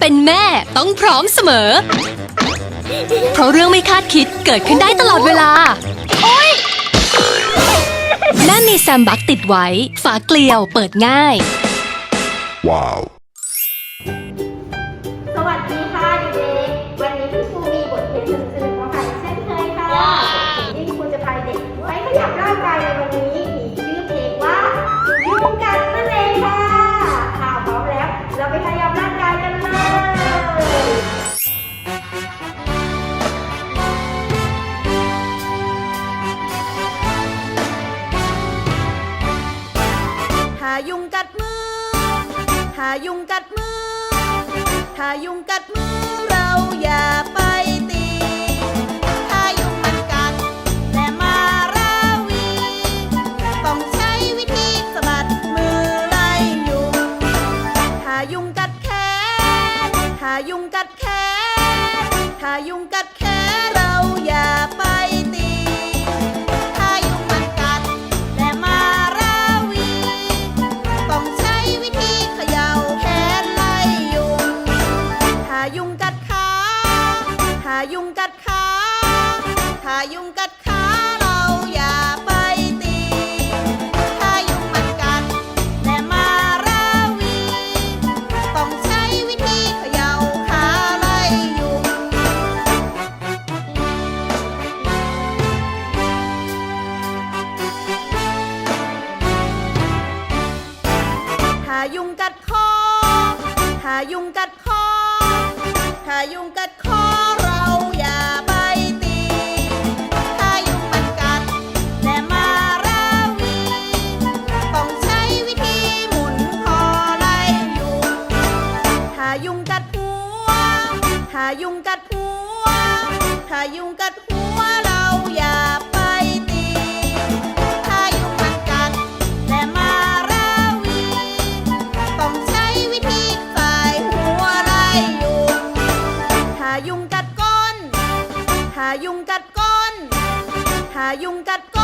เป็นแม่ต้องพร้อมเสมอ เพราะเรื่องไม่คาดคิดเกิดขึ้นได้ตลอดเวลาแม่มีแซมบักติดไว้ ฝาเกลียวเปิดง่าย Wow. ส ยุงกัดมือ ถ้ายุงกัดมือ ถ้ายุงกัดมือเราอย่าไปตี ถ้ายุงมันกัดและมาราวี ต้องใช้วิธีสะบัดมือไล่ยุง ถ้ายุงกัดแขน ถ้ายุงกัดแขน ถ้ายุงกัดแขน ยุงกัดขาถ้ายุงกัดขาถ้ายุงกัดขา เราอย่าไปตี ถ้ายุงมันกัด และมาราวี ต้องใช้วิธีเขย่าขาไล่ยุงถ้ายุงกัดคอถ้ายุงกัดคอ ถ้ายุงกัดคอเราอย่าไปตี ถ้ายุงมันกัดแต่มาราวี ต้องใช้วิธีหมุนคอไล่ยุง ถ้ายุงกัดหัว ถ้ายุงกัดหัว ถ้ายุงกัดหัวเราอย่า ยุงกัดก้น ถ้ายุงกัดก้น